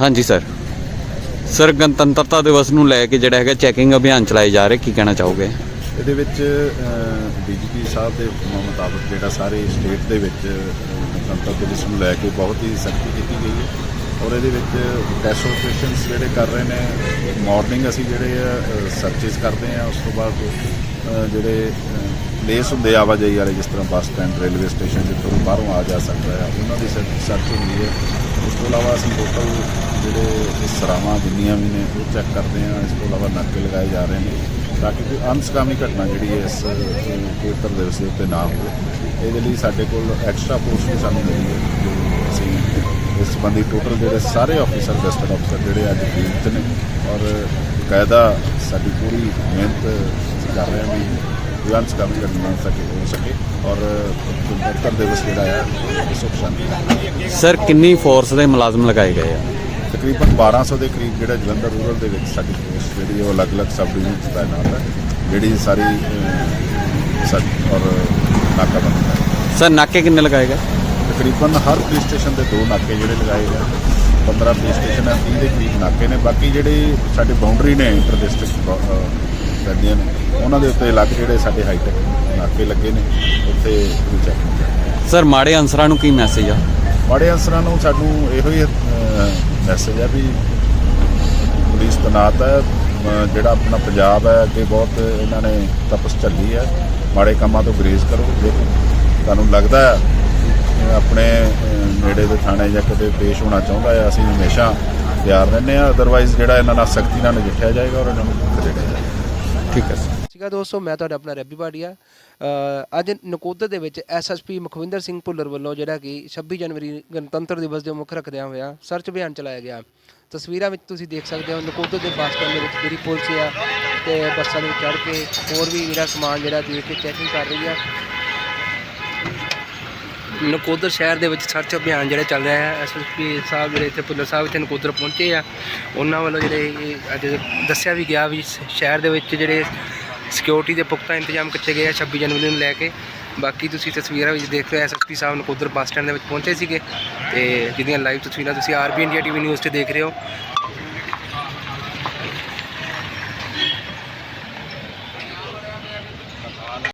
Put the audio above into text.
ਹਾਂਜੀ sir sir ਗਣਤੰਤਰਤਾ ਦਿਵਸ ਨੂੰ ਲੈ ਕੇ ਜਿਹੜਾ ਹੈਗਾ ਚੈਕਿੰਗ ਅਭਿਆਨ ਚਲਾਏ ਜਾ ਰਹੇ, ਕੀ ਕਹਿਣਾ ਚਾਹੋਗੇ? ਇਹਦੇ ਵਿੱਚ ਡੀਜੀਪੀ ਸਾਹਿਬ ਦੇ ਹੁਕਮਾਂ ਮੁਤਾਬਕ ਜਿਹੜਾ ਸਾਰੇ ਸਟੇਟ ਦੇ ਵਿੱਚ ਗਣਤੰਤਰ ਦਿਵਸ ਨੂੰ ਲੈ ਕੇ ਬਹੁਤ ਹੀ ਸਖਤੀ ਕੀਤੀ ਗਈ ਹੈ। ਔਰ ਇਹਦੇ ਵਿੱਚ ਟੈਸਟ ਆਪਰੇਸ਼ਨਸ ਜਿਹੜੇ ਕਰ ਰਹੇ ਨੇ ਮਾਰਨਿੰਗ ਅਸੀਂ ਜਿਹੜੇ ਆ ਸਰਚੇਸ ਕਰਦੇ ਆ ਉਸ ਤੋਂ ਬਾਅਦ ਜਿਹੜੇ ਪਲੇਸ ਹੁੰਦੇ ਆਵਾਜਾਈ ਵਾਲੇ ਜਿਸ ਤਰ੍ਹਾਂ ਬੱਸ ਸਟੈਂਡ ਰੇਲਵੇ ਸਟੇਸ਼ਨ ਜਿੱਥੋਂ ਬਾਹਰੋਂ ਆ ਜਾ ਸਕਦਾ ਹੈ ਉਹਨਾਂ ਦੀ ਸਰਚ ਹੁੰਦੀ ਹੈ। ਉਸ ਤੋਂ ਇਲਾਵਾ ਅਸੀਂ ਟੋਟਲ ਜਿਹੜੇ ਸਰਾਵਾਂ ਜਿੰਨੀਆਂ ਵੀ ਨੇ ਉਹ ਚੈੱਕ ਕਰਦੇ ਹਾਂ ਇਸ ਤੋਂ ਇਲਾਵਾ ਨਾਕੇ ਲਗਾਏ ਜਾ ਰਹੇ ਨੇ ਤਾਂ ਕਿ ਕੋਈ ਅਨਸਕਾਮੀ ਘਟਨਾ ਜਿਹੜੀ ਹੈ ਇਸ ਅ, ਪਵਿੱਤਰ ਦਿਵਸ ਦੇ ਉੱਤੇ ਨਾ ਹੋਵੇ। ਇਹਦੇ ਲਈ ਸਾਡੇ ਕੋਲ ਐਕਸਟਰਾ ਫੋਰਸ ਵੀ ਸਾਨੂੰ ਮਿਲੀ ਹੈ ਜੋ ਅਸੀਂ ਇਸ ਸੰਬੰਧੀ ਟੋਟਲ ਜਿਹੜੇ ਸਾਰੇ ਆਫੀਸਰ ਗਸਟਡ ਅਫਸਰ ਜਿਹੜੇ ਅੱਜ ਫੀਲਡ 'ਚ ਨੇ ਔਰ ਕਾਇਦਾ ਸਾਡੀ ਪੂਰੀ ਮਿਹਨਤ ਅਸੀਂ ਕਰ ਰਹੇ ਹਾਂ ਵੀ ਕੋਈ ਅਨਸਕਾਮੀ ਘਟਨਾ ਨਾ ਸਕੇ ਹੋ ਸਕੇ ਔਰ ਪਵਿੱਤਰ ਦਿਵਸ ਜਿਹੜਾ ਹੈ ਇਹ ਸੁਖ ਸ਼ਾਂਤੀ ਨਾਲ ਸਰ ਕਿੰਨੀ ਫੋਰਸ ਦੇ ਮੁਲਾਜ਼ਮ ਲਗਾਏ ਗਏ ਆ? ਤਕਰੀਬਨ 1200 ਦੇ ਕਰੀਬ ਜਿਹੜਾ ਜਲੰਧਰ ਰੂਰਲ ਦੇ ਵਿੱਚ ਸਾਡੀ ਫੋਰਸ ਜਿਹੜੀ ਉਹ ਅਲੱਗ-ਅਲੱਗ ਸਬ ਡਿਵੀਜ਼ਨ ਚ ਤਾਇਨਾਤ ਹੈ ਜਿਹੜੀ ਸਾਰੀ ਔਰ ਨਾਕਾਬੰਦੀ ਹੈ। ਸਰ ਨਾਕੇ ਕਿੰਨੇ ਲਗਾਏ ਗਏ? ਤਕਰੀਬਨ ਹਰ ਪੁਲਿਸ ਸਟੇਸ਼ਨ ਤੇ ਦੋ ਨਾਕੇ ਜਿਹੜੇ ਲਗਾਏ ਗਏ 15 ਪੁਲਿਸ ਸਟੇਸ਼ਨ ਹੈ 30 ਦੇ ਕਰੀਬ ਨਾਕੇ ਨੇ। ਬਾਕੀ ਜਿਹੜੇ ਸਾਡੇ ਬਾਉਂਡਰੀ ਨੇ ਇੰਟਰ ਡਿਸਟ੍ਰਿਕਟ ਪੈਂਦੀਆਂ ਨੇ। ਉਹਨਾਂ ਦੇ ਉੱਤੇ ਅਲੱਗ ਜਿਹੜੇ ਸਾਡੇ ਹਾਈਟੈਕ ਨਾਕੇ ਲੱਗੇ ਨੇ ਉੱਥੇ ਵੀ ਚੈੱਕ ਸਰ ਮਾੜੇ ਅਨਸਰਾਂ ਨੂੰ ਕੀ ਮੈਸੇਜ ਆ? ਮਾੜੇ ਅਨਸਰਾਂ ਨੂੰ ਸਾਨੂੰ ਇਹੋ ਹੀ ਮੈਸੇਜ ਹੈ ਵੀ ਪੁਲਿਸ ਤਨਾਤ ਹੈ ਜਿਹੜਾ ਆਪਣਾ ਪੰਜਾਬ ਹੈ ਅੱਗੇ ਬਹੁਤ ਇਹਨਾਂ ਨੇ ਤਪਸ ਝੱਲੀ ਹੈ। ਮਾੜੇ ਕੰਮਾਂ ਤੋਂ ਗਰੇਜ਼ ਕਰੋ। ਜੇ ਤੁਹਾਨੂੰ ਲੱਗਦਾ ਹੈ ਆਪਣੇ ਨੇੜੇ ਦੇ ਥਾਣੇ ਜਾਂ ਕਿਤੇ ਪੇਸ਼ ਹੋਣਾ ਚਾਹੁੰਦਾ ਹੈ ਅਸੀਂ ਹਮੇਸ਼ਾ ਤਿਆਰ ਰਹਿੰਦੇ ਆ ਅਦਰਵਾਈਜ਼ ਜਿਹੜਾ ਇਹਨਾਂ ਨਾਲ ਸਖਤੀ ਨਾਲ ਨਜਿੱਠਿਆ ਜਾਏਗਾ ਔਰ ਇਹਨਾਂ ਨੂੰ ਖਦੇੜਿਆ ਜਾਏਗਾ। ਠੀਕ ਹੈ। ਸਰ ਸਤਿ ਸ਼੍ਰੀ ਦੋਸਤੋ, ਮੈਂ ਤੁਹਾਡਾ ਆਪਣਾ ਰੱਬੀ ਭਾਟੀਆ। ਅੱਜ ਨਕੋਦਰ ਦੇ ਵਿੱਚ ਐਸਐਸਪੀ ਮੁਖਵਿੰਦਰ ਸਿੰਘ ਭੁੱਲਰ ਵੱਲੋਂ ਜਿਹੜਾ ਕਿ 26 ਜਨਵਰੀ ਗਣਤੰਤਰ ਦਿਵਸ ਦੇ ਮੁੱਖ ਰੱਖਦਿਆਂ ਹੋਇਆ ਸਰਚ ਅਭਿਆਨ ਚਲਾਇਆ ਗਿਆ। ਤਸਵੀਰਾਂ ਵਿੱਚ ਤੁਸੀਂ ਦੇਖ ਸਕਦੇ ਹੋ, ਨਕੋਦਰ ਦੇ ਬੱਸ ਸਟੈਂਡ ਦੇ ਵਿੱਚ ਜਿਹੜੀ ਪੁਲਿਸ ਆ ਤੇ ਬੱਸਾਂ ਦੇ ਵਿੱਚ ਚੜ੍ਹ ਕੇ ਹੋਰ ਵੀ ਜਿਹੜਾ ਸਮਾਨ ਜਿਹੜਾ ਦੇਖ ਕੇ ਚੈਕਿੰਗ ਕਰ ਰਹੀ ਆ। ਨਕੋਦਰ ਸ਼ਹਿਰ ਦੇ ਵਿੱਚ ਸਰਚ ਅਭਿਆਨ ਜਿਹੜਾ ਚੱਲ ਰਿਹਾ ਹੈ ਐਸਐਸਪੀ ਸਾਹਿਬ ਜਿਹੜੇ ਇੱਥੇ ਭੁੱਲਰ ਸਾਹਿਬ ਇੱਥੇ ਨਕੋਦਰ ਪਹੁੰਚੇ ਆ, ਉਹਨਾਂ ਵੱਲੋਂ ਜਿਹੜੇ ਅੱਜ ਦੱਸਿਆ ਵੀ ਗਿਆ ਵੀ ਸ਼ਹਿਰ ਦੇ ਵਿੱਚ ਜਿਹੜੇ ਸਿਕਿਉਰਿਟੀ ਦੇ ਪੁਖਤਾ ਇੰਤਜ਼ਾਮ ਕੀਤੇ ਗਏ ਆ 26 ਜਨਵਰੀ ਨੂੰ ਲੈ ਕੇ। ਬਾਕੀ ਤੁਸੀਂ ਤਸਵੀਰਾਂ ਵਿੱਚ ਦੇਖ ਰਹੇ ਹੋ ਐਸਐਸਪੀ ਸਾਹਿਬ ਨਕੋਦਰ ਬੱਸ ਸਟੈਂਡ ਦੇ ਵਿੱਚ ਪਹੁੰਚੇ ਸੀਗੇ ਤੇ ਜਿਹਦੀਆਂ ਲਾਈਵ ਤਸਵੀਰਾਂ ਤੁਸੀਂ ਆਰਬੀ ਇੰਡੀਆ ਟੀਵੀ ਨਿਊਜ਼ ਤੇ ਦੇਖ ਰਹੇ ਹੋ।